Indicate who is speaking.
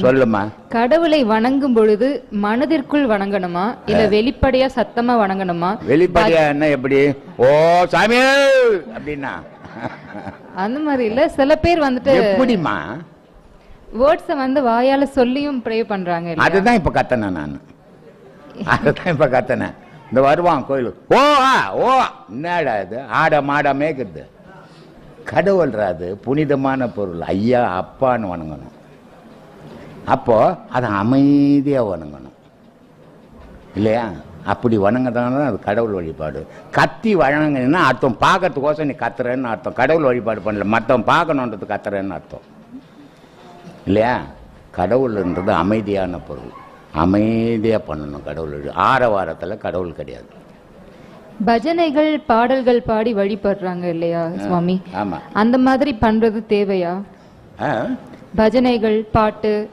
Speaker 1: சொல்லுமா
Speaker 2: கடவுளை வணங்கும் பொழுது மனதிற்குள் வணங்கணுமா? இல்ல வெளிப்படையா சத்தமா வணங்கணுமா?
Speaker 1: வெளிப்படையா என்ன எப்படி? ஓ சாமி! அப்படின்னா.
Speaker 2: அந்த மாதிரி இல்ல. சில பேர் வந்துட்டு
Speaker 1: எப்படிமா
Speaker 2: வேர்ட்ஸ வந்து வாயால சொல்லியும் ப்ரே பண்றாங்க?
Speaker 1: அதுதான் இப்ப கத்தனேன் நான். அதுதான் இப்ப கத்தனேன் இந்த வருவான் கோயிலுக்கு ஓ ஆ ஓ. என்னடா இது? ஆட மாட மேய்க்குது கடவுள்ரா அது. புனிதமான பொருள். ஐயா அப்பான்னு வணங்கணும். அப்போ அதை அமைதியா வணங்கணும். இல்லையா? அப்படி வணங்கதான அது கடவுள் வழிபாடு. கத்தி வணங்கினா அர்த்தம் பார்க்கறதுக்கோசம் நீ கத்துறேன்னு அர்த்தம். கடவுள் வழிபாடு பண்ணல மற்றவன் பார்க்கணுன்றது கத்துறேன்னு அர்த்தம். இல்லையா? கடவுள்ன்றது அமைதியான பொருள். அமைதியாக பண்ணணும் கடவுள் ஆரவாரத்தில் கடவுள் கிடையாது.
Speaker 2: பஜனைகள் பாடல்கள் பாடி வழிபடுறாங்க இல்லையா சுவாமி?
Speaker 1: ஆமாம்
Speaker 2: அந்த மாதிரி பண்றது தேவையா? பஜனைகள் பாட்டு